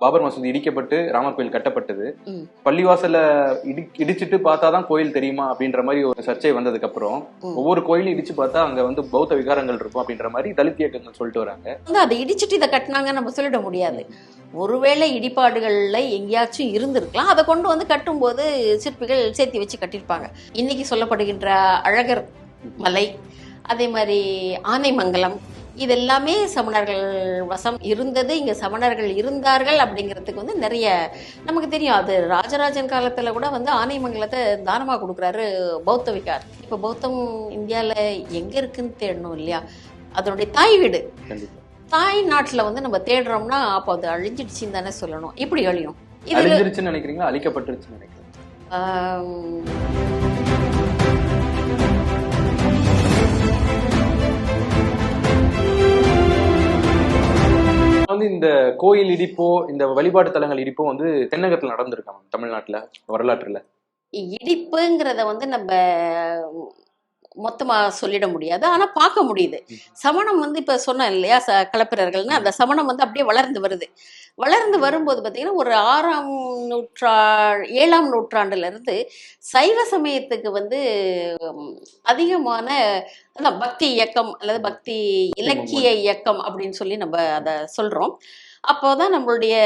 பாபர் மசூதி இடிக்கப்பட்டு ராமர் கோயில் கட்டப்பட்டது. ம். பள்ளிவாசல்ல இடி இடிச்சிட்டு பார்த்தாதான் கோயில் தெரியுமா அப்படின்ற மாதிரி ஒரு சர்ச்சை வந்ததுக்கு அப்புறம். ஒவ்வொரு கோயிலும் இடிச்சு பார்த்தா அங்க வந்து பௌத்த விகாரங்கள் இருக்கும் அப்படின்ற மாதிரி தலித் இயக்கங்கள் சொல்லிட்டு வராங்க. அதை இடிச்சிட்டு இதை கட்டினாங்க நம்ம சொல்லிட முடியாது. ஒருவேளை இடிபாடுகள்ல எங்கேயாச்சும் இருந்திருக்கலாம். அதை கொண்டு வந்து கட்டும்போது சிற்பிகள் சேர்த்து வச்சு கட்டியிருப்பாங்க. இன்னைக்கு சொல்லப்படுகின்ற அழகர் மலை அதே மாதிரி ஆனைமங்கலம் இது எல்லாமே சமணர்கள் வசம் இருந்தது. இங்க சமணர்கள் இருந்தார்கள் அப்படிங்கிறதுக்கு வந்து நிறைய நமக்கு தெரியும். அது ராஜராஜன் காலத்துல கூட வந்து ஆனைமங்கலத்தை தானமா கொடுக்குறாரு பௌத்த விகார். இப்ப பௌத்தம் இந்தியால எங்க இருக்குன்னு தேடணும் இல்லையா? அதனுடைய தாய் வீடு. தாய் நாட்டுல வந்து நம்ம தேடுறோம்னா அப்போ அது அழிஞ்சிடுச்சின்னு தானே சொல்லணும். இப்படி அழியும்? அழிஞ்சிருச்சுன்னு நினைக்கிறீங்களா? அழிக்கப்பட்டுருச்சுன்னு நினைக்கிறேன் ஆம், வந்து இந்த கோயில் இடிப்போ இந்த வழிபாட்டு தலங்கள் இடிப்போ வந்து தென்னகத்துல நடந்திருக்காங்க தமிழ்நாட்டுல வரலாற்றுல? இடிப்புங்கிறத வந்து நம்ம மொத்தமா சொல்லிட முடியாது. ஆனா பார்க்க முடியுது. சமணம் வந்து இப்ப சொன்னேன் இல்லையா ச கலப்பிரர்கள்னு? அந்த சமணம் வந்து அப்படியே வளர்ந்து வருது. வளர்ந்து வரும்போது பார்த்தீங்கன்னா ஒரு ஆறாம் நூற்றா ஏழாம் நூற்றாண்டுல இருந்து சைவ சமயத்துக்கு வந்து அதிகமான அதான் பக்தி இயக்கம் அல்லது பக்தி இலக்கிய இயக்கம் அப்படின்னு சொல்லி நம்ம அதை சொல்றோம். அப்போதான் நம்மளுடைய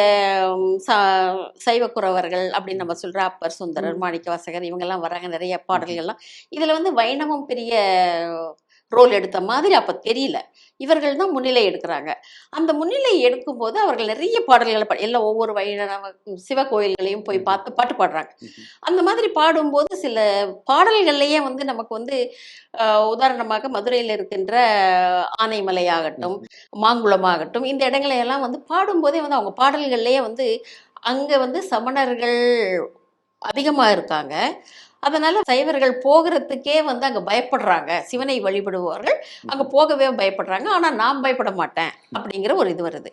உம், ச- சைவ குறவர்கள் அப்படின்னு நம்ம சொல்ற அப்பர் சுந்தரர் மாணிக்க வாசகர் இவங்கெல்லாம் வராங்க நிறைய பாடல்கள்லாம். இதுல வந்து வைணவம் பெரிய ரோல் எடுத்த மாதிரி அப்ப தெரியல. இவர்கள் தான் முன்னிலை எடுக்கிறாங்க. அந்த முன்னிலை எடுக்கும்போது அவர்கள் நிறைய பாடல்களை பா- எல்லாம் ஒவ்வொரு வைணவ சிவ கோயில்களையும் போய் பார்த்து பாட்டு பாடுறாங்க. அந்த மாதிரி பாடும்போது சில பாடல்கள்லயே வந்து நமக்கு வந்து உதாரணமாக மதுரையில் இருக்கின்ற ஆனைமலை ஆகட்டும் மாங்குளம் ஆகட்டும் இந்த இடங்களை எல்லாம் வந்து பாடும்போதே வந்து அவங்க பாடல்கள்லயே வந்து அங்க வந்து சமணர்கள் அதிகமா இருக்காங்க. அதனால சைவர்கள் போகிறதுக்கே வந்து அங்க பயப்படுறாங்க. சிவனை வழிபடுபவர்கள் அங்க போகவே பயப்படுறாங்க. ஆனா நான் பயப்பட மாட்டேன் அப்படிங்கிற ஒரு இது வருது.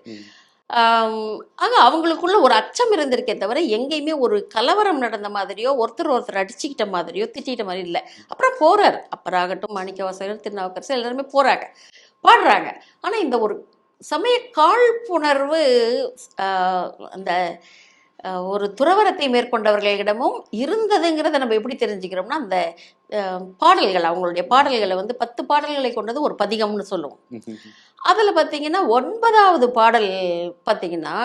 ஆக அவங்களுக்குள்ள ஒரு அச்சம் இருந்திருக்கே தவிர எங்கேயுமே ஒரு கலவரம் நடந்த மாதிரியோ ஒருத்தர் ஒருத்தர் அடிச்சுக்கிட்ட மாதிரியோ திட்டிக்கிட்ட மாதிரி இல்லை. அப்புறம் போறார். அப்பராகட்டும் மாணிக்கவாசகர் திருநாவுக்கரசர் எல்லாருமே போறாங்க. பாடுறாங்க. ஆனா இந்த ஒரு சமய காழ்ப்புணர்வு ஆஹ், அந்த ஒரு துறவரத்தை மேற்கொண்டவர்களிடமும் இருந்ததுங்கிறத நம்ம எப்படி தெரிஞ்சுக்கிறோம்னா அந்த பாடல்கள் அவங்களுடைய பாடல்களை வந்து பத்து பாடல்களை கொண்டது ஒரு பதிகம்னு சொல்லுவோம். அதில் பார்த்தீங்கன்னா ஒன்பதாவது பாடல் பார்த்தீங்கன்னா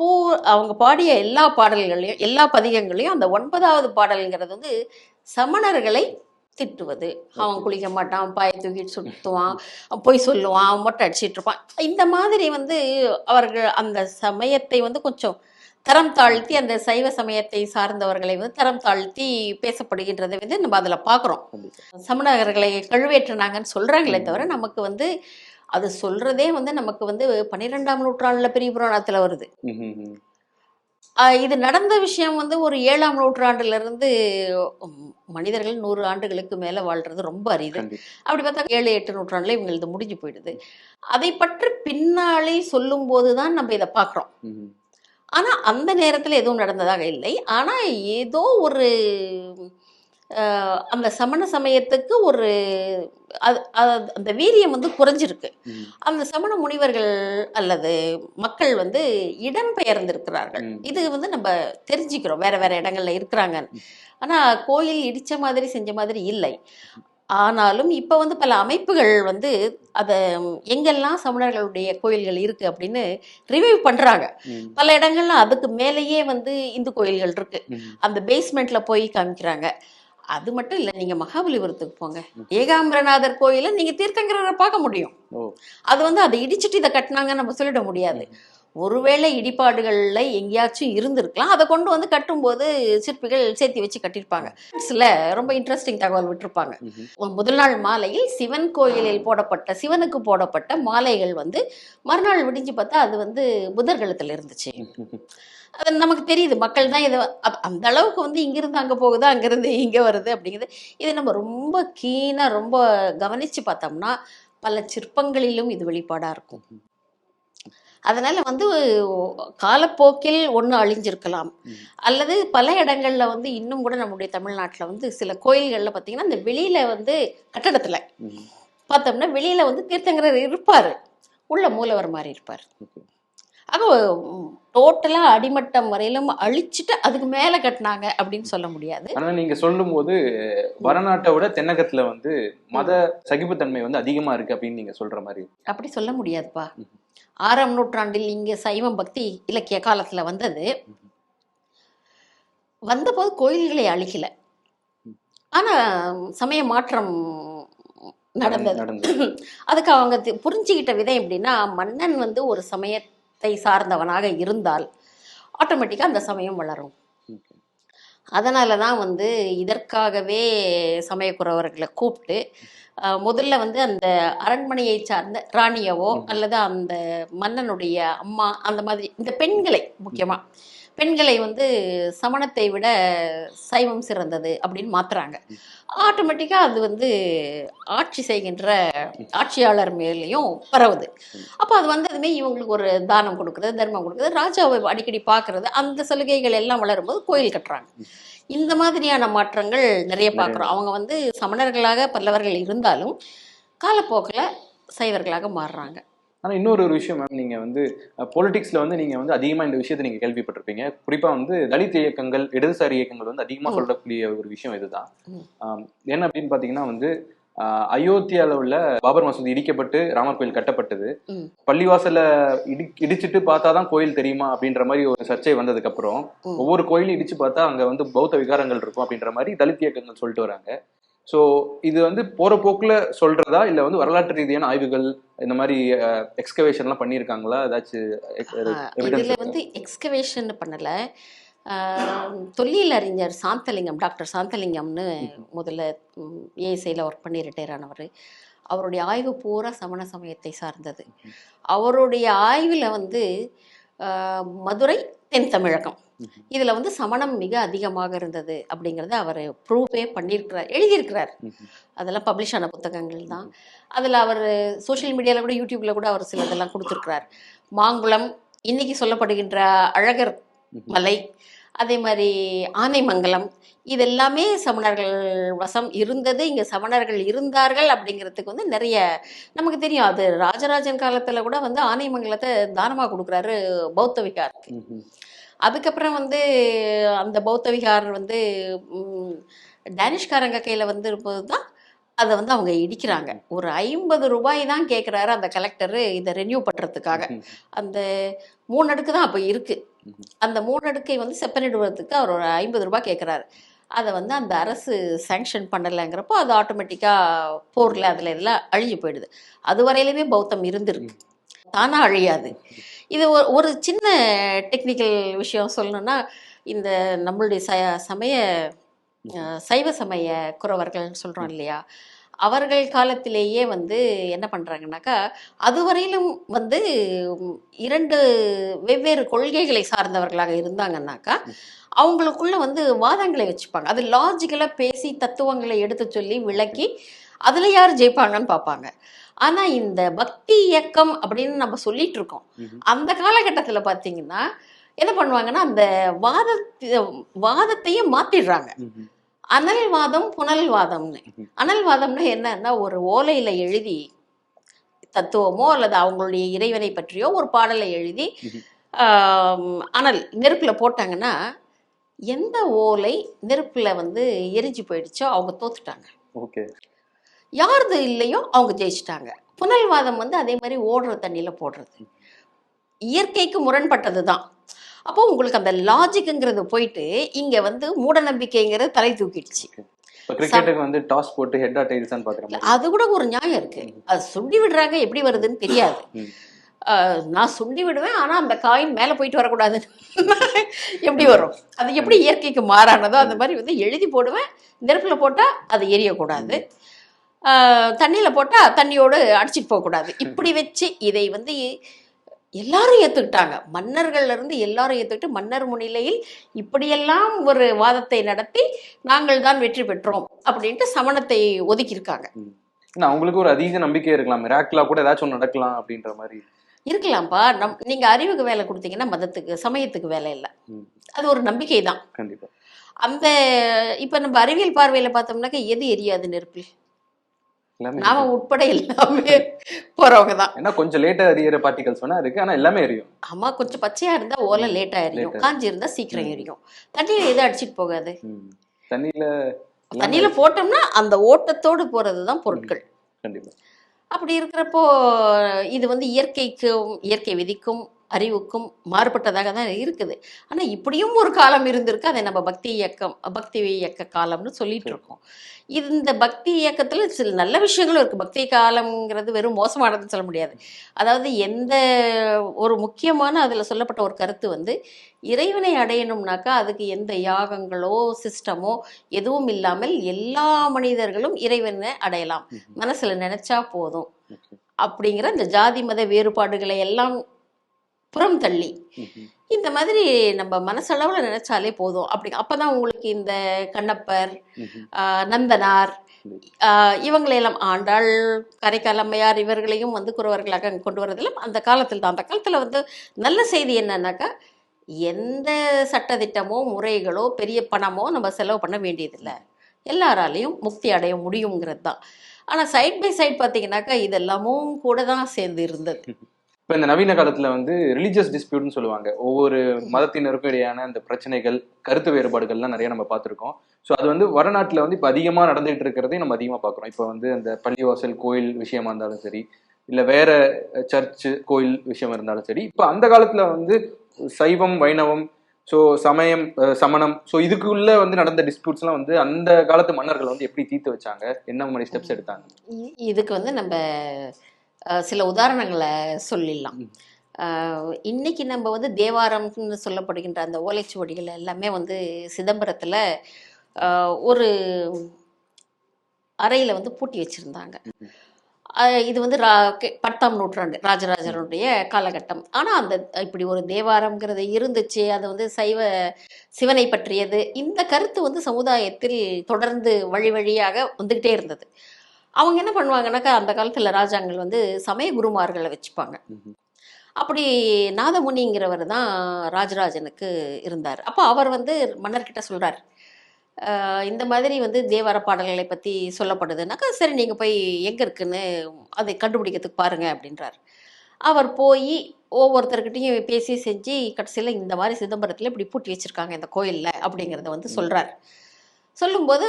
பூ அவங்க பாடிய எல்லா பாடல்களையும் எல்லா பதிகங்களையும் அந்த ஒன்பதாவது பாடல்ங்கிறது வந்து சமணர்களை திட்டுவது. அவன் குளிக்க மாட்டான் பாயை தூக்கிட்டு சுற்றுவான் பொய் சொல்லுவான் அவன் மொட்டை அடிச்சிட்டு இருப்பான். இந்த மாதிரி வந்து அவர்கள் அந்த சமயத்தை வந்து கொஞ்சம் தரம் தாழ்த்தி அந்த சைவ சமயத்தை சார்ந்தவர்களை வந்து தரம் தாழ்த்தி பேசப்படுகின்றதை வந்து நம்ம அதில் பார்க்குறோம். சமணர்களை கழுவேற்றினாங்கன்னு சொல்றாங்களே தவிர நமக்கு வந்து அது சொல்றதே வந்து நமக்கு வந்து பன்னிரெண்டாம் நூற்றாண்டுல பெரிய புராணத்துல வருது. இது நடந்த விஷயம் வந்து ஒரு ஏழாம் நூற்றாண்டுல இருந்து உம், மனிதர்கள் நூறு ஆண்டுகளுக்கு மேல வாழ்றது ரொம்ப அரிது. அப்படி பார்த்தா ஏழு எட்டு நூற்றாண்டுல இவங்களுக்கு முடிஞ்சு போயிடுது. அதை பற்றி பின்னாலே சொல்லும் போதுதான் நம்ம இதை பார்க்குறோம். ம்ஹும். ஆனா அந்த நேரத்துல எதுவும் நடந்ததாக இல்லை. ஆனா ஏதோ ஒரு அந்த சமண சமயத்துக்கு ஒரு அது அந்த வீரியம் வந்து குறைஞ்சிருக்கு. அந்த சமண முனிவர்கள் அல்லது மக்கள் வந்து இடம்பெயர்ந்திருக்கிறார்கள் ம். இது வந்து நம்ம தெரிஞ்சுக்கிறோம். வேற வேற இடங்கள்ல இருக்கிறாங்க. ஆனா கோயில் இடிச்ச மாதிரி செஞ்ச மாதிரி இல்லை. ஆனாலும் இப்ப வந்து பல அமைப்புகள் வந்து அதை எங்கெல்லாம் சமணர்களுடைய கோயில்கள் இருக்கு அப்படின்னு ரிவைவ் பண்றாங்க. பல இடங்கள்ல அதுக்கு மேலேயே வந்து இந்து கோயில்கள் இருக்கு. அந்த பேஸ்மெண்ட்ல போய் காமிக்கிறாங்க. அது மட்டும் இல்லை நீங்க மகாபலிபுரத்துக்கு போங்க. ஏகாம்பரநாதர் கோயில நீங்க தீர்த்தங்கரரை பார்க்க முடியும். அது வந்து அதை இடிச்சிட்டு இதை கட்டினாங்கன்னு நம்ம சொல்லிட முடியாது. ஒருவேளை இடிபாடுகள்ல எங்கேயாச்சும் இருந்திருக்கலாம். அதை கொண்டு வந்து கட்டும்போது சிற்பிகள் சேர்த்து வச்சு கட்டியிருப்பாங்க. சில ரொம்ப இன்ட்ரெஸ்டிங் தகவல் விட்டிருப்பாங்க. முதல் நாள் மாலையில் சிவன் கோயிலில் போடப்பட்ட சிவனுக்கு போடப்பட்ட மாலைகள் வந்து மறுநாள் விடிஞ்சு பார்த்தா அது வந்து புதர் கழுத்துல இருந்துச்சு. அது நமக்கு தெரியுது. மக்கள் தான் இதை அந்த அளவுக்கு வந்து இங்கிருந்து அங்கே போகுது அங்கிருந்து இங்கே வருது அப்படிங்கிறது. இது நம்ம ரொம்ப கீனாக ரொம்ப கவனித்து பார்த்தோம்னா பல சிற்பங்களிலும் இது வெளிப்பாடாக இருக்கும். அதனால வந்து காலப்போக்கில் ஒன்று அழிஞ்சிருக்கலாம். அல்லது பல இடங்கள்ல வந்து இன்னும் கூட நம்முடைய தமிழ்நாட்டில் வந்து சில கோயில்களில் பார்த்தீங்கன்னா இந்த வெளியில வந்து கட்டடத்தில். பார்த்தோம்னா வெளியில வந்து தீர்த்தங்கரர் இருப்பார். உள்ள மூலவர் மாதிரி இருப்பார். ஆக டோட்டலாக அடிமட்டம் வரையிலும் அழிச்சிட்டு அதுக்கு மேலே கட்டினாங்க அப்படின்னு சொல்ல முடியாது. ஆனா நீங்க சொல்லும்போது வடநாட்டை விட தென்னகத்துல வந்து மத சகிப்புத்தன்மை வந்து அதிகமா இருக்கு அப்படின்னு நீங்க சொல்ற மாதிரி அப்படி சொல்ல முடியாதுப்பா. ஆறாம் நூற்றாண்டில் இங்கே சைவம் பக்தி இலக்கிய காலத்தில் வந்தது. வந்தபோது கோயில்களை அழிக்கல. ஆனால் சமய மாற்றம் நடந்தது. அதுக்கு அவங்க புரிஞ்சுக்கிட்ட விதம் எப்படின்னா மன்னன் வந்து ஒரு சமயத்தை சார்ந்தவனாக இருந்தால் ஆட்டோமேட்டிக்காக அந்த சமயம் வளரும். அதனால தான் வந்து இதற்காகவே சமயக்குறவர்களை கூப்பிட்டு முதல்ல வந்து அந்த அரண்மனையை சார்ந்த ராணியவோ அல்லது அந்த மன்னனுடைய அம்மா அந்த மாதிரி இந்த பெண்களை முக்கியமா பெண்களை வந்து சமணத்தை விட சைவம் சிறந்தது அப்படின்னு மாத்துறாங்க. ஆட்டோமேட்டிக்காக அது வந்து ஆட்சி செய்கின்ற ஆட்சியாளர் மேலேயும் பரவுது. அப்போ அது வந்ததுமே இவங்களுக்கு ஒரு தானம் கொடுக்குறது தர்மம் கொடுக்குறது ராஜாவை அடிக்கடி பார்க்கறது அந்த சலுகைகள் எல்லாம் வளரும்போது கோயில் கட்டுறாங்க. இந்த மாதிரியான மாற்றங்கள் நிறைய பார்க்குறோம். அவங்க வந்து சமணர்களாக பல்லவர்கள் இருந்தாலும் காலப்போக்கில் சைவர்களாக மாறுறாங்க. ஆனா இன்னொரு ஒரு விஷயம் மேம் நீங்க வந்து பொலிட்டிக்ஸ்ல வந்து நீங்க வந்து அதிகமா இந்த விஷயத்தை நீங்க கேள்விப்பட்டிருப்பீங்க. குறிப்பா வந்து தலித் இயக்கங்கள் இடதுசாரி இயக்கங்கள் வந்து அதிகமா ம். சொல்லக்கூடிய ஒரு விஷயம் இதுதான். என்ன அப்படின்னு பாத்தீங்கன்னா வந்து அயோத்தியால உள்ள பாபர் மசூதி இடிக்கப்பட்டு ராமர் கோயில் கட்டப்பட்டது. பள்ளிவாசல இடி இடிச்சிட்டு பார்த்தாதான் கோயில் தெரியுமா அப்படின்ற மாதிரி ஒரு சர்ச்சை வந்ததுக்கு அப்புறம். ஒவ்வொரு கோயிலும் இடிச்சு பார்த்தா அங்க வந்து பௌத்த விகாரங்கள் இருக்கும் அப்படின்ற மாதிரி தலித் இயக்கங்கள் சொல்லிட்டு வராங்க. சோ இது வந்து போற போக்குல சொல்றதா இல்ல வந்து வரலாற்று ரீதியான ஆய்வுகள் இந்த மாதிரி எக்ஸ்கவேஷன் எல்லாம் பண்ணியிருக்காங்களா? ஏதாச்சும் வந்து எக்ஸ்கவேஷன் பண்ணல. தொல்லியல் அறிஞர் சாந்தலிங்கம் டாக்டர் சாந்தலிங்கம்னு முதல்ல ஏஎஸ்ஐயில் ஒர்க் பண்ணி ரிட்டையர் ஆனவர். அவருடைய ஆய்வு பூரா சமண சமயத்தை சார்ந்தது. அவருடைய ஆய்வில் வந்து ஆஹ் மதுரை தென் தமிழகம். இதில் வந்து சமணம் மிக அதிகமாக இருந்தது அப்படிங்கிறத அவர் ப்ரூவே பண்ணியிருக்கிறார் எழுதியிருக்கிறார். அதெல்லாம் பப்ளிஷ் ஆன புத்தகங்கள் தான். அதில் அவர் சோஷியல் மீடியாவில் கூட யூடியூப்ல கூட அவர் சிலதெல்லாம் கொடுத்துருக்கிறார். மாங்குளம் இன்னைக்கு சொல்லப்படுகின்ற அழகர் மலை அதே மாதிரி ஆனைமங்கலம். இதெல்லாமே சமணர்கள் வசம் இருந்தது. இங்கே சமணர்கள் இருந்தார்கள் அப்படிங்கிறதுக்கு வந்து நிறைய நமக்கு தெரியும். அது ராஜராஜன் காலத்தில் கூட வந்து ஆனைமங்கலத்தை தானமாக கொடுக்குறாரு பௌத்த விகார் ம்ஹும். அதுக்கப்புறம் வந்து அந்த பௌத்த விகார் வந்து டேனிஷ்காரங்க கையில் வந்து இருப்பது தான் அதை வந்து அவங்க இடிக்கிறாங்க. ஒரு ஐம்பது ரூபாய் தான் கேட்குறாரு அந்த கலெக்டரு இதை ரெனியூ பண்ணுறதுக்காக. அந்த மூணு அடுக்கு தான் அப்போ இருக்கு. ம்ஹும். அந்த மூணு அடுக்கை வந்து செப்பனிடுவதற்கு அவர் ஒரு ஐம்பது ரூபாய் கேட்குறாரு அதை வந்து அந்த அரசு சேங்ஷன் பண்ணலைங்கிறப்போ அது ஆட்டோமேட்டிக்காக போரில் அதில் இதெல்லாம் அழிஞ்சு போயிடுது. அது வரையிலுமே பௌத்தம் இருந்திருக்கு. தானா அழியாது. இது ஒரு சின்ன டெக்னிக்கல் விஷயம் சொல்லணும்னா இந்த நம்மளுடைய ச சமய சைவ சமய குறவர்கள் சொல்கிறோம் இல்லையா? அவர்கள் காலத்திலேயே வந்து என்ன பண்ணுறாங்கனாக்கா அதுவரையிலும் வந்து இரண்டு வெவ்வேறு கொள்கைகளை சார்ந்தவர்களாக இருந்தாங்கன்னாக்கா அவங்களுக்குள்ள வந்து வாதங்களை வச்சுப்பாங்க. அது லாஜிக்கலாக பேசி தத்துவங்களை எடுத்து சொல்லி விளக்கி அதில் யார் ஜெயிப்பாங்கன்னு பார்ப்பாங்க. ஆனால் இந்த பக்தி இயக்கம் அப்படின்னு நம்ம சொல்லிட்டு இருக்கோம். அந்த காலகட்டத்தில் பார்த்தீங்கன்னா என்ன பண்ணுவாங்கன்னா அந்த வாத வாதத்தையே மாத்திடுறாங்க. அனல்வாதம் புனல்வாதம்னு. அனல்வாதம்னா என்னன்னா ஒரு ஓலையில எழுதி தத்துவமோ அல்லது அவங்களுடைய இறைவனை பற்றியோ ஒரு பாடலை எழுதி அனல் நெருப்புல போட்டாங்கன்னா எந்த ஓலை நெருப்புல வந்து எரிஞ்சு போயிடுச்சோ அவங்க தோத்துட்டாங்க. யாருது இல்லையோ அவங்க ஜெயிச்சிட்டாங்க. புனல்வாதம் வந்து அதே மாதிரி ஓடுற தண்ணியில போடுறது. இயற்கைக்கு முரண்பட்டது தான் அப்போ உங்களுக்கு அந்த லாஜிக்குங்கிறது போயிட்டு இங்க வந்து மூடநம்பிக்கைங்கிறது தலை தூக்கிடுச்சு. கிரிக்கெட்டுக்கு வந்து டாஸ் போட்டு மாதிரி. அது கூட ஒரு நியாயம் இருக்கு. அது சுண்டி விடுறாங்க எப்படி வருதுன்னு தெரியாது. நான் சுண்டி விடுவேன் ஆனா அந்த காயின் மேல போயிட்டு வரக்கூடாது. எப்படி வரும்? அது எப்படி இயற்கைக்கு மாறானதோ அந்த மாதிரி வந்து எழுதி போடுவேன். நெருப்புல போட்டா அது எரியக்கூடாது. தண்ணியில போட்டா தண்ணியோடு அடிச்சிட்டு போகக்கூடாது. இப்படி வச்சு இதை வந்து எல்லாரும் ஏத்துக்கிட்டாங்க. மன்னர்கள்ல இருந்து எல்லாரும் ஏத்துக்கிட்டு மன்னர் முன்னிலையில் இப்படியெல்லாம் ஒரு வாதத்தை நடத்தி நாங்கள் தான் வெற்றி பெற்றோம் அப்படின்ட்டு சமணத்தை ஒதுக்கியிருக்காங்க. ஏன்னா அவங்களுக்கு ஒரு அதீத நம்பிக்கை இருக்கலாம். மிராக்கிளா கூட ஏதாச்சும் ஒண்ணு நடக்கலாம் அப்படின்ற மாதிரி. இருக்கலாம்ப்பா. நம் நீங்க அறிவுக்கு வேலை கொடுத்தீங்கன்னா மதத்துக்கு சமயத்துக்கு வேலை இல்லை. அது ஒரு நம்பிக்கை தான் கண்டிப்பா. அந்த இப்ப நம்ம அறிவியல் பார்வையில பார்த்தோம்னாக்க எது எரியாது எல்லாமே நாம உட்பட எல்லாமே போறவங்க தான் ஏன்னா கொஞ்சம் லேட்டா எரியற பார்ட்டிகல்ஸ் வேணா இருக்கு. ஆனா எல்லாமே எரியும். ஆமா கொஞ்சம் பச்சையா இருந்தா ஓலை லேட்டா எரியும். காஞ்சி இருந்தா சீக்கிரம் எரியும். தண்ணியில எது அடிச்சிட்டு போகாது. தண்ணியில தண்ணியில போட்டோம்னா அந்த ஓட்டத்தோடு போறதுதான் பொருட்கள். கண்டிப்பா. அப்படி இருக்கிறப்போ இது வந்து இயற்கைக்கும் இயற்கை விதிக்கும் அறிவுக்கும் மாறுபட்டதாக தான் இருக்குது. ஆனா இப்படியும் ஒரு காலம் இருந்திருக்கு. அதை நம்ம பக்தி இயக்கம் பக்தி இயக்க காலம்னு சொல்லிட்டு இருக்கோம். இந்த பக்தி இயக்கத்துல சில நல்ல விஷயங்களும் இருக்கு. பக்தி காலம்ங்கிறது வெறும் மோசமானதுன்னு சொல்ல முடியாது. அதாவது எந்த ஒரு முக்கியமான அதுல சொல்லப்பட்ட ஒரு கருத்து வந்து இறைவனை அடையணும்னாக்கா அதுக்கு எந்த யாகங்களோ சிஸ்டமோ எதுவும் இல்லாமல் எல்லா மனிதர்களும் இறைவனை அடையலாம். மனசுல நினைச்சா போதும். அப்படிங்கிற இந்த ஜாதி மத வேறுபாடுகளை எல்லாம் புறம் தள்ளி. இந்த மாதிரி நம்ம மனசளவுல நினைச்சாலே போதும். அப்படி அப்பதான் உங்களுக்கு இந்த கண்ணப்பர் நந்தனார் இவங்களையெல்லாம் ஆண்டாள் கரைக்கால் அம்மையார் இவர்களையும் வந்து குறவர்களாக அங்க கொண்டு வரதெல்லாம் அந்த காலத்தில் தான். அந்த காலத்துல வந்து நல்ல செய்தி என்னன்னாக்கா எந்த சட்டதிட்டமோ முறைகளோ பெரிய பணமோ நம்ம செலவு பண்ண வேண்டியதில்லை. எல்லாராலையும் முக்தி அடைய முடியுங்கிறது தான். ஆனால் சைட் பை சைட் பார்த்தீங்கன்னாக்கா இதெல்லாமும் கூட தான் சேர்ந்து இருந்தது. இப்ப இந்த நவீன காலத்துல வந்து ரிலீஜியஸ் டிஸ்பியூட்னு சொல்லுவாங்க. ஒவ்வொரு மதத்தினருக்கும் இடையான இந்த பிரச்சனைகள் கருத்து வேறுபாடுகள்லாம் நிறைய நம்ம பார்த்துருக்கோம். ஸோ அது வந்து வரநாட்டில் வந்து இப்போ அதிகமாக நடந்துகிட்டு இருக்கிறதையும் நம்ம அதிகமாக பார்க்குறோம். இப்போ வந்து அந்த பள்ளிவாசல் கோயில் விஷயமா இருந்தாலும் சரி இல்லை வேற சர்ச்சு கோயில் விஷயம் இருந்தாலும் சரி இப்போ அந்த காலத்தில் வந்து சைவம் வைணவம் ஸோ சமயம் சமணம் ஸோ இதுக்குள்ள வந்து நடந்த டிஸ்பியூட்ஸ்லாம் வந்து அந்த காலத்து மன்னர்கள் வந்து எப்படி தீர்த்து வச்சாங்க? என்ன மாதிரி ஸ்டெப்ஸ் எடுத்தாங்க? இதுக்கு வந்து நம்ம சில உதாரணங்களை சொல்லிடலாம். இன்னைக்கு நம்ம வந்து தேவாரம்னு சொல்லப்படுகின்ற அந்த ஓலைச்சுவடிகள் எல்லாமே வந்து சிதம்பரத்தில் ஒரு அறையில் வந்து பூட்டி வச்சுருந்தாங்க. இது வந்து ரா பத்தாம் நூற்றாண்டு ராஜராஜனுடைய காலகட்டம். ஆனால் அந்த இப்படி ஒரு தேவாரம்ங்கிறது இருந்துச்சு அது வந்து சைவ சிவனை பற்றியது இந்த கருத்து வந்து சமுதாயத்தில் தொடர்ந்து வழி வழியாக வந்துக்கிட்டே இருந்தது. அவங்க என்ன பண்ணுவாங்கன்னாக்கா அந்த காலத்தில் ராஜாங்கள் வந்து சமய குருமார்களை வச்சுப்பாங்க. அப்படி நாதமுனிங்கிறவர் தான் ராஜராஜனுக்கு இருந்தார். அப்போ அவர் வந்து மன்னர்கிட்ட சொல்றார் "ஆஹ் இந்த மாதிரி வந்து தேவார பாடல்களை பற்றி சொல்லப்படுதுன்னாக்கா சரி நீங்கள் போய் எங்கே இருக்குன்னு அதை கண்டுபிடிக்கிறதுக்கு பாருங்க அப்படின்றார். அவர் போய் ஒவ்வொருத்தர்கிட்டையும் பேசி செஞ்சு கடைசியில் இந்த மாதிரி சிதம்பரத்தில் இப்படி பூட்டி வச்சிருக்காங்க இந்த கோயிலில் அப்படிங்கிறத வந்து சொல்றார். சொல்லும்போது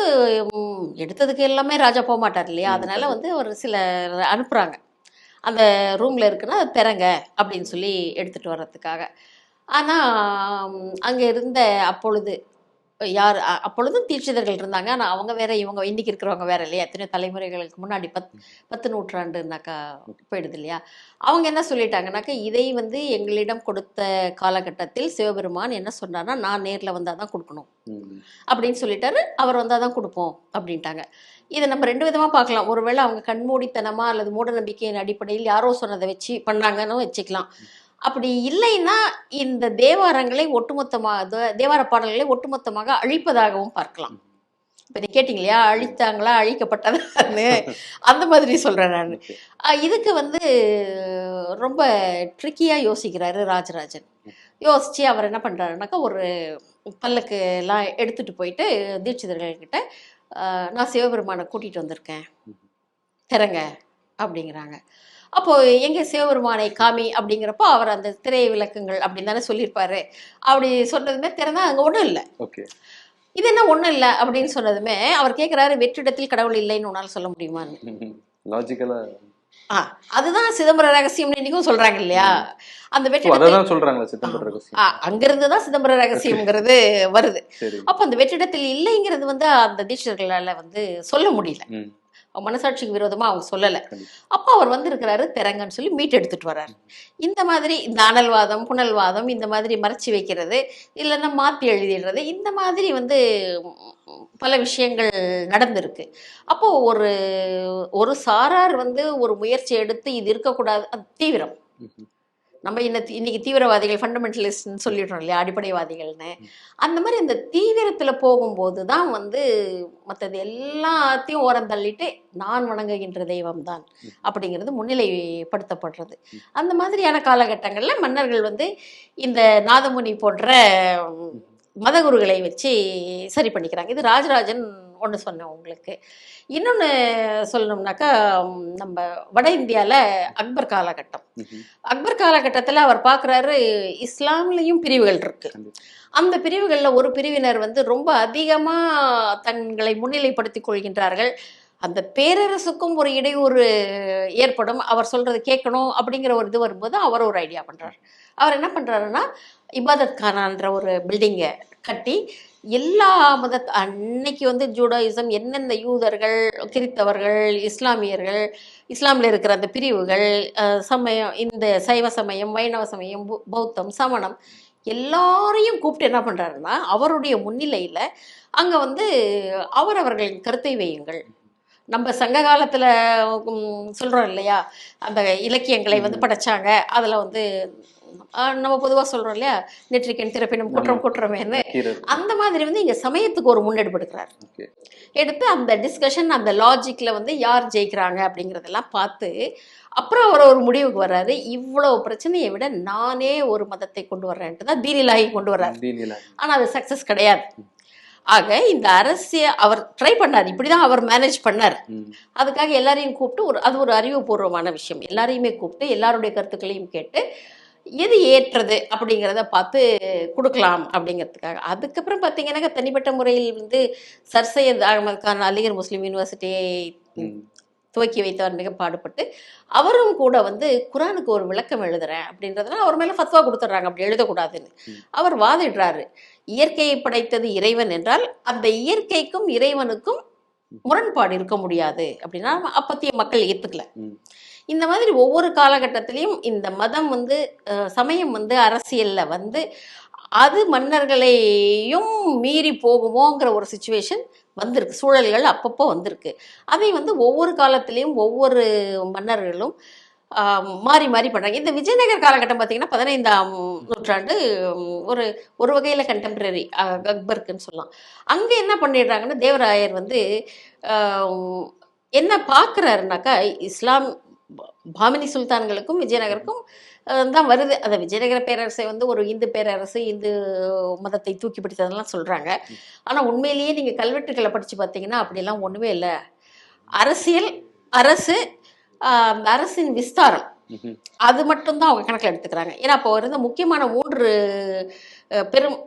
எடுத்ததுக்கு எல்லாமே ராஜா போக மாட்டார் இல்லையா அதனால வந்து ஒரு சில அனுப்புகிறாங்க அந்த ரூமில் இருக்குன்னா அதை திறங்க அப்படின்னு சொல்லி எடுத்துகிட்டு வர்றதுக்காக. ஆனால் அங்கே இருந்த அப்பொழுது யார் அ- அப்பொழுதும் தீட்சிதர்கள் இருந்தாங்க. ஆனால் அவங்க வேற இவங்க இன்னைக்கு இருக்கிறவங்க வேற இல்லையா? எத்தனையோ தலைமுறைகளுக்கு முன்னாடி பத் பத்து நூற்றாண்டுனாக்கா போயிடுது இல்லையா? அவங்க என்ன சொல்லிட்டாங்கனாக்கா இதை வந்து எங்களிடம் கொடுத்த காலகட்டத்தில் சிவபெருமான் என்ன சொன்னார்னா நான் நேரில் வந்தால் தான் கொடுக்கணும். அப்படின்னு சொல்லிட்டாரு. அவர் வந்தால் தான் கொடுப்போம் அப்படின்ட்டாங்க. இதை நம்ம ரெண்டு விதமாக பார்க்கலாம். ஒருவேளை அவங்க கண்மூடித்தனமா அல்லது மூட நம்பிக்கையின் அடிப்படையில் யாரோ சொன்னதை வச்சு பண்ணாங்கன்னு வச்சுக்கலாம். அப்படி இல்லைன்னா இந்த தேவாரங்களை ஒட்டுமொத்தமாக தேவார பாடல்களை ஒட்டுமொத்தமாக அழிப்பதாகவும் பார்க்கலாம். இப்போ நீ கேட்டீங்க இல்லையா அழித்தாங்களா அழிக்கப்பட்டதான்னு? அந்த மாதிரி சொல்கிறேன் நான். இதுக்கு வந்து ரொம்ப ட்ரிக்கியாக யோசிக்கிறாரு ராஜராஜன். யோசிச்சு அவர் என்ன பண்ணுறாருனாக்கா ஒரு பல்லக்கு எல்லாம் எடுத்துட்டு போயிட்டு தீட்சிதர்கள்கிட்ட நான் சிவபெருமானை கூட்டிகிட்டு வந்திருக்கேன். திறங்க அப்படிங்கிறாங்க. அப்போ எங்க சிவபெருமானை காமி அப்படிங்கிறப்போ அவர் அந்த திரை விளக்கங்கள் அப்படின்னு தானே சொல்லியிருப்பாரு. அப்படி சொன்னதுமே திறந்தா அங்கே ஒன்றும் இல்லை. ஓகே. இது என்ன ஒன்றும் இல்லை அப்படின்னு சொன்னதுமே அவர் கேட்குறாரு வெற்றிடத்தில் கடவுள் இல்லைன்னு உன்னால் சொல்ல முடியுமான்னு லாஜிக்கலா ஆ அதுதான் சிதம்பர ரகசியம்னு இன்னைக்கும் சொல்றாங்க இல்லையா? அந்த அததான் சொல்றாங்களா சித்தம்பர ரகசியம். அங்கிருந்து தான் சிதம்பர ரகசியம்ங்கிறது வருது. அப்போ அந்த வெற்றிடத்தில் இல்லைங்கிறது வந்து அந்த தீட்சர்களால வந்து சொல்ல முடியல. மனசாட்சிக்கு விரோதமா அவங்க சொல்லலை. அப்போ அவர் வந்திருக்கிறாரு திறங்கன்னு சொல்லி மீட் எடுத்துட்டு வர்றாரு. இந்த மாதிரி இந்த அனல்வாதம் புனல்வாதம் இந்த மாதிரி மறைச்சி வைக்கிறது இல்லைன்னா மாற்றி எழுதிடுறது இந்த மாதிரி வந்து பல விஷயங்கள் நடந்திருக்கு. அப்போ ஒரு ஒரு சாரார் வந்து ஒரு முயற்சி எடுத்து இது இருக்கக்கூடாது அது தீவிரம். நம்ம இன்ன இன்னைக்கு தீவிரவாதிகள் ஃபண்டமெண்டலிஸ்ட்னு சொல்லிடுறோம் இல்லையா அடிப்படைவாதிகள்னு. அந்த மாதிரி அந்த தீவிரத்தில் போகும்போது தான் வந்து மற்றது எல்லாத்தையும் ஓரம் தள்ளிட்டு நான் வணங்குகின்ற தெய்வம் தான் அப்படிங்கிறது முன்னிலைப்படுத்தப்படுறது. அந்த மாதிரியான காலகட்டங்களில் மன்னர்கள் வந்து இந்த நாதமுனி போன்ற மதகுருகளை வச்சு சரி பண்ணிக்கிறாங்க. இது ராஜராஜன் ஒன்று சொன்னேன் உங்களுக்கு. இன்னொன்று சொல்லணும்னாக்கா நம்ம வட இந்தியாவில் அக்பர் காலகட்டம். அக்பர் காலகட்டத்தில் அவர் பார்க்குறாரு இஸ்லாம்லேயும் பிரிவுகள் இருக்கு. அந்த பிரிவுகளில் ஒரு பிரிவினர் வந்து ரொம்ப அதிகமாக தங்களை முன்னிலைப்படுத்திக் கொள்கின்றார்கள். அந்த பேரரசுக்கும் ஒரு இடையூறு ஏற்படும். அவர் சொல்றது கேட்கணும் அப்படிங்கிற ஒரு இது வரும்போது அவர் ஒரு ஐடியா பண்றாரு. அவர் என்ன பண்றாருன்னா இபாதத் கானான்ற ஒரு பில்டிங்கை கட்டி எல்லா மத அன்னைக்கு வந்து ஜூடாயிசம் என்னென்ன யூதர்கள் கிறித்தவர்கள் இஸ்லாமியர்கள் இஸ்லாமில் இருக்கிற அந்த பிரிவுகள் சமயம் இந்த சைவ சமயம் வைணவ சமயம் பௌத்தம் சமணம் எல்லாரையும் கூப்பிட்டு என்ன பண்றாருன்னா அவருடைய முன்னிலையில அங்க வந்து அவரவர்களின் கருத்தை வையுங்கள். நம்ம சங்க காலத்துல ம், சொல்றோம் இல்லையா? அந்த இலக்கியங்களை வந்து படைச்சாங்க. அதுல வந்து நம்ம பொதுவா சொல்றோம் இல்லையா? நெற்றிக்கண் திறப்பினும் குற்றம் குற்றமேன்னு. அந்த மாதிரி வந்து இங்க சமயத்துக்கு ஒரு முன்னெடுப்பு எடுக்கிறார். எடுத்து அந்த டிஸ்கஷன் அந்த லாஜிக்ல வந்து யார் ஜெயிக்கிறாங்க அப்படிங்கறதெல்லாம் பார்த்து அப்புறம் அவர் ஒரு முடிவுக்கு வர்றாரு. இவ்வளவு பிரச்சனையை விட நானே ஒரு மதத்தை கொண்டு வர்றேன்ட்டு தான் தீனிலாகி கொண்டு வர்றாரு. தீனிலா. ஆனா அது சக்சஸ் கிடையாது. ஆக இந்த அரசியல் அவர் ட்ரை பண்ணார். இப்படிதான் அவர் மேனேஜ் பண்ணார். அதுக்காக எல்லாரையும் கூப்பிட்டு ஒரு அது ஒரு அறிவுபூர்வமான விஷயம். எல்லாரையுமே கூப்பிட்டு எல்லாருடைய கருத்துக்களையும் கேட்டு எது ஏற்றது அப்படிங்கிறத பார்த்து கொடுக்கலாம் அப்படிங்கிறதுக்காக அதுக்கப்புறம் பார்த்தீங்கன்னா தனிப்பட்ட முறையில் வந்து சர் சையத் அகமது கான் அலிகர் முஸ்லீம் யூனிவர்சிட்டியை. துவக்கி வைத்தவர் மிக பாடுபட்டு அவரும் கூட வந்து குரானுக்கு ஒரு விளக்கம் எழுதுறேன் அப்படின்றதுனால அவர் மேல ஃபத்வா கொடுத்துட்றாங்க அப்படி எழுதக்கூடாதுன்னு. அவர் வாதிடுறாரு இயற்கையை படைத்தது இறைவன் என்றால் அந்த இயற்கைக்கும் இறைவனுக்கும் முரண்பாடு இருக்க முடியாது அப்படின்னா அப்பத்திய மக்கள் ஏத்துக்கல ம். இந்த மாதிரி ஒவ்வொரு காலகட்டத்திலையும் இந்த மதம் வந்து சமயம் வந்து அரசியலில் வந்து அது மன்னர்களையும் மீறி போகுமோங்கிற ஒரு சுச்சுவேஷன் வந்திருக்கு. சூழல்கள் அப்பப்போ வந்திருக்கு. அதை வந்து ஒவ்வொரு காலத்திலையும் ஒவ்வொரு மன்னர்களும் மாறி மாறி பண்ணுறாங்க இந்த விஜயநகர் காலகட்டம் பார்த்தீங்கன்னா பதினைந்தாம் நூற்றாண்டு ஒரு ஒரு வகையில் கண்டெம்பரரி அக்பருக்குன்னு சொல்லலாம். அங்கே என்ன பண்ணிடுறாங்கன்னா தேவராயர் வந்து என்ன பார்க்குறாருனாக்கா இஸ்லாம் பாமினி சுல்தான்களுக்கும் விஜயநகருக்கும் தான் வருது. அந்த விஜயநகர பேரரசை வந்து ஒரு இந்து பேரரசு இந்து மதத்தை தூக்கி பிடித்ததெல்லாம் சொல்றாங்க. ஆனா உண்மையிலேயே நீங்க கல்வெட்டுகளை படிச்சு பார்த்தீங்கன்னா அப்படிலாம் ஒண்ணுமே இல்லை. அரசியல் அரசு அரசின் விஸ்தாரம். அது மட்டும்தான் அவங்க கணக்கில் எடுத்துக்கிறாங்க. ஏன்னா அப்போ இருந்த முக்கியமான மூன்று பெரும்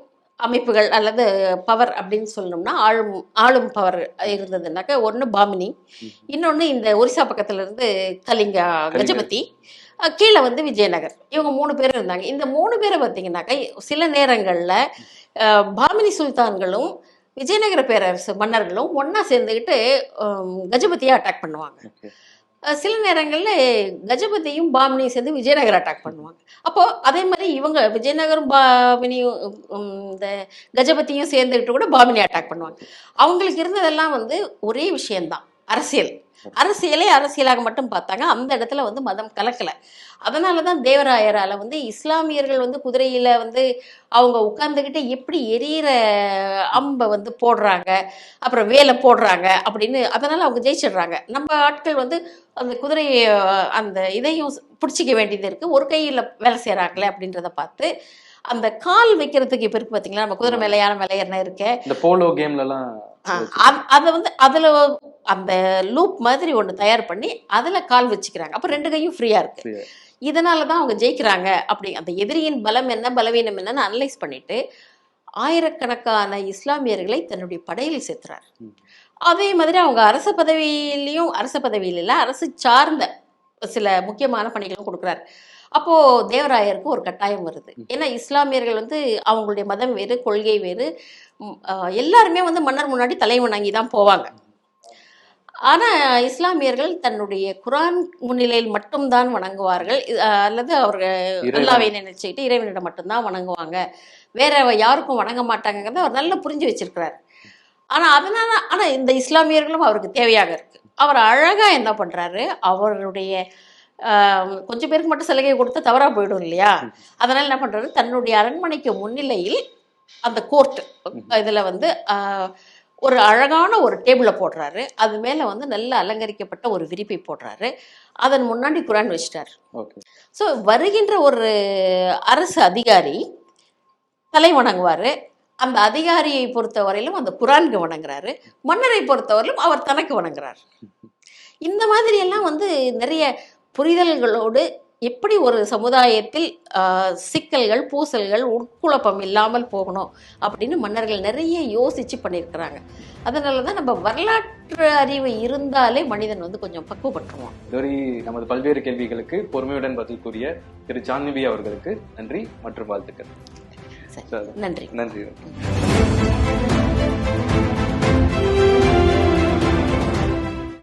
அமைப்புகள் அல்லது பவர் அப்படின்னு சொல்லணும்னா ஆளும் ஆளும் பவர் இருந்ததுனாக்கா ஒன்று பாமினி இன்னொன்று இந்த ஒரிசா பக்கத்துல இருந்து கலிங்கா. கஜபதி கீழே வந்து விஜயநகர். இவங்க மூணு பேர் இருந்தாங்க. இந்த மூணு பேரை பார்த்தீங்கன்னாக்கா சில நேரங்களில் பாமினி சுல்தான்களும் விஜயநகர பேரரசு மன்னர்களும் ஒன்றா சேர்ந்துக்கிட்டு கஜபதியை அட்டாக் பண்ணுவாங்க. சில நேரங்களில் கஜபதியும் பாமினியும் சேர்ந்து விஜயநகர் அட்டாக் பண்ணுவாங்க. அப்போது அதே மாதிரி இவங்க விஜயநகரும் பாமினியும் இந்த கஜபதியும் சேர்ந்துக்கிட்டு கூட பாமினி அட்டாக் பண்ணுவாங்க. அவங்களுக்கு இருந்ததெல்லாம் வந்து ஒரே விஷயந்தான் அரசியல். அரசியலே அரசியலாக மட்டும் பார்த்தாங்க. அந்த இடத்துல வந்து மதம் கலக்கல. அதனால தான் தேவராயரால வந்து இஸ்லாமியர்கள் வந்து குதிரையில வந்து அவங்க உட்கார்ந்துக்கிட்டு எப்படி எரியிற அம்பை வந்து போடுறாங்க அப்புறம் வேலை போடுறாங்க அப்படின்னு அதனால அவங்க ஜெயிச்சிடுறாங்க. நம்ம ஆட்கள் வந்து அந்த குதிரையை அந்த இதையும் பிடிச்சிக்க வேண்டியது இருக்கு. ஒரு கையில் வேலை செய்கிறாங்களே அப்படின்றத பார்த்து அந்த கால் வைக்கிறதுக்கு இப்போ இருக்கு பார்த்தீங்களா நம்ம குதிரை மேலே யானை மேலே என்ன இருக்கு? இந்த போலோ கேம்ல எல்லாம் அதை வந்து அதில் அந்த லூப் மாதிரி ஒன்று தயார் பண்ணி அதில் கால் வச்சுக்கிறாங்க. அப்போ ரெண்டு கையும் ஃப்ரீயாக இருக்கு. Free ஆ. இதனால தான் அவங்க ஜெயிக்கிறாங்க. அப்படி அந்த எதிரியின் பலம் என்ன பலவீனம் என்னன்னு அனலைஸ் பண்ணிட்டு ஆயிரக்கணக்கான இஸ்லாமியர்களை தன்னுடைய படையில் சேர்த்துறார். அதே மாதிரி அவங்க அரச பதவியிலையும் அரச பதவியில் இல்லை அரசு சார்ந்த சில முக்கியமான பணிகளும் கொடுக்குறாரு. அப்போ தேவராயருக்கு ஒரு கட்டாயம் வருது. ஏன்னா இஸ்லாமியர்கள் வந்து அவங்களுடைய மதம் வேறு கொள்கை வேறு. எல்லாருமே வந்து மன்னர் முன்னாடி தலை வணங்கி தான் போவாங்க. ஆனா இஸ்லாமியர்கள் தன்னுடைய குரான் முன்னிலையில் மட்டும்தான் வணங்குவார்கள். அல்லது அவர்கள். அல்லாவை நினைச்சுக்கிட்டு இறைவனிடம் மட்டும்தான் வணங்குவாங்க. வேற யாருக்கும் வணங்க மாட்டாங்கிறத அவர் நல்லா புரிஞ்சு வச்சிருக்கிறார். ஆனா அதனால ஆனா இந்த இஸ்லாமியர்களும் அவருக்கு தேவையாக இருக்கு. அவர் அழகா என்ன பண்றாரு? அவருடைய கொஞ்சம் பேருக்கு மட்டும் சலுகை கொடுத்து தவறா போயிடும் இல்லையா? அதனால என்ன பண்றாரு? தன்னுடைய அரண்மனைக்கு முன்னிலையில் அந்த கோர்ட் இதுல வந்து ஒரு அழகான ஒரு டேபிளை போடுறாரு. அது மேல வந்து நல்ல அலங்கரிக்கப்பட்ட ஒரு விரிப்பை போடுறாரு. அதன் முன்னாடி குரான் வச்சிட்டாரு. ஸோ வருகின்ற ஒரு அரசு அதிகாரி தலை வணங்குவார். அந்த அதிகாரியை பொறுத்தவரையிலும் அந்த குரானுக்கு வணங்குறாரு. மன்னரை பொறுத்தவரையிலும் அவர் தனக்கு வணங்குறார். இந்த மாதிரி எல்லாம் வந்து நிறைய புரிதல்களோடு எப்படி ஒரு சமுதாயத்தில் சிக்கல்கள் பூசல்கள் உட்குழப்பம் இல்லாமல் போகணும் அப்படின்னு மன்னர்கள் நிறைய யோசிச்சு பண்ணியிருக்கிறாங்க. அதனால தான் நம்ம வரலாற்று அறிவு இருந்தாலே மனிதன் வந்து கொஞ்சம் பக்குவப்பட்டுருவான் இதுவரை நமது பல்வேறு கேள்விகளுக்கு பொறுமையுடன் பதில் கூறிய திரு ஜான்வி அவர்களுக்கு நன்றி மற்றும் வாழ்த்துக்கள். நன்றி. நன்றி.